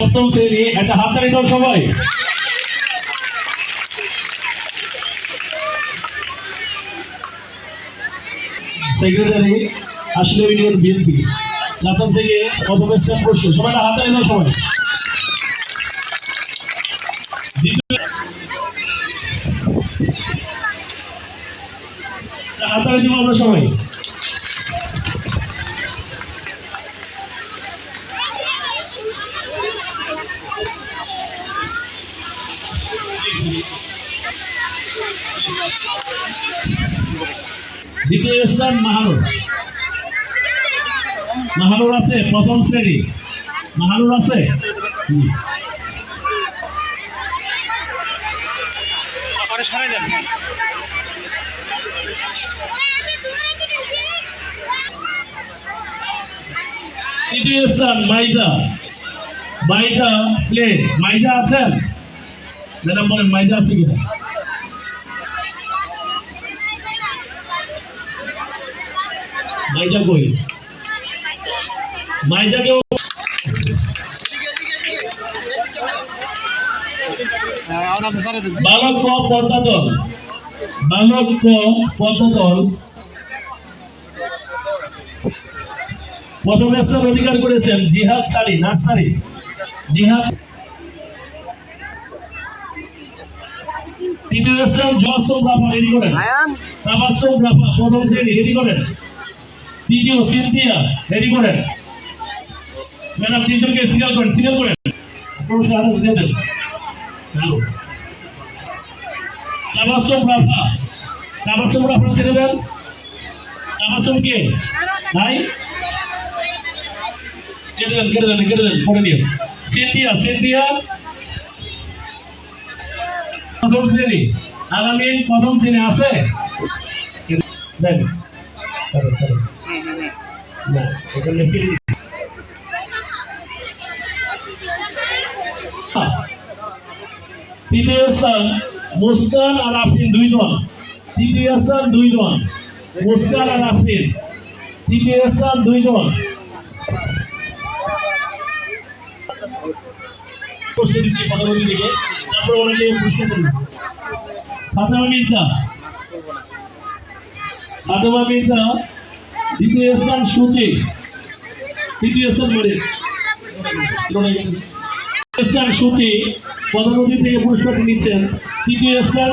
প্রথম শ্রেণি একটা হাততালি দাও সবাই। সেক্রেটারি আসলে ইউনিয়ন বিএনপি চাচন থেকে প্রথম স্থান করছে সবাই হাততালি দাও সবাই। হাততালি দিব আমরা সবাই। দ্বিতীয় স্থান মাহানুর। মাহানুর আছে প্রথম শ্রেণি। মাহানুর আছে। তৃতীয় স্থান মাইজা। মাইজা প্লে মাইজা আছেন? ম্যাডাম বলেন মাইজা আছে কিনা মাইজা কই মাইজাকেও বালক ক পদ্মাদল বালক ক পদ্মাদল প্রথম স্থান অধিকার করেছেন জিহাদ সারি নার্সারি জিহাদ তৃতীয় স্থান জয়সম রাফা রেডি করেন। তাবাসম রাফা প্রথম শ্রেণি রেডি করেন। তৃতীয় সিনথিয়া রেডি করেন। ম্যাডাম তিনজনকে সিরিয়াল করেন সিরিয়াল করেন। পুরস্কার হাতে দিয়ে দেন ভালো রাফা তাবাসম রাফা ছেড়ে দেন। তাবাসম কে? নাই কেটে দেন কেটে দেন কেটে দেন পরে দিন সিনথিয়া সিনথিয়া। প্রথম শ্রেণি। আগামী প্রথম শ্রেণি আছে? মুস্কান আর আফরিন দুইজন। তৃতীয় স্থান দুইজন। মুস্কান আর আফরিন। তৃতীয় স্থান দুইজন। প্রশ্ন দিচ্ছি দিকে। প্রশ্ন করি। ফাতেমা মির্জা। ফাতেমা মির্জা, দ্বিতীয় স্থান সূচি। তৃতীয় স্থান মানে স্থান সূচি পদোন্নতি থেকে পুরস্কারটি নিচ্ছেন। তৃতীয় স্থান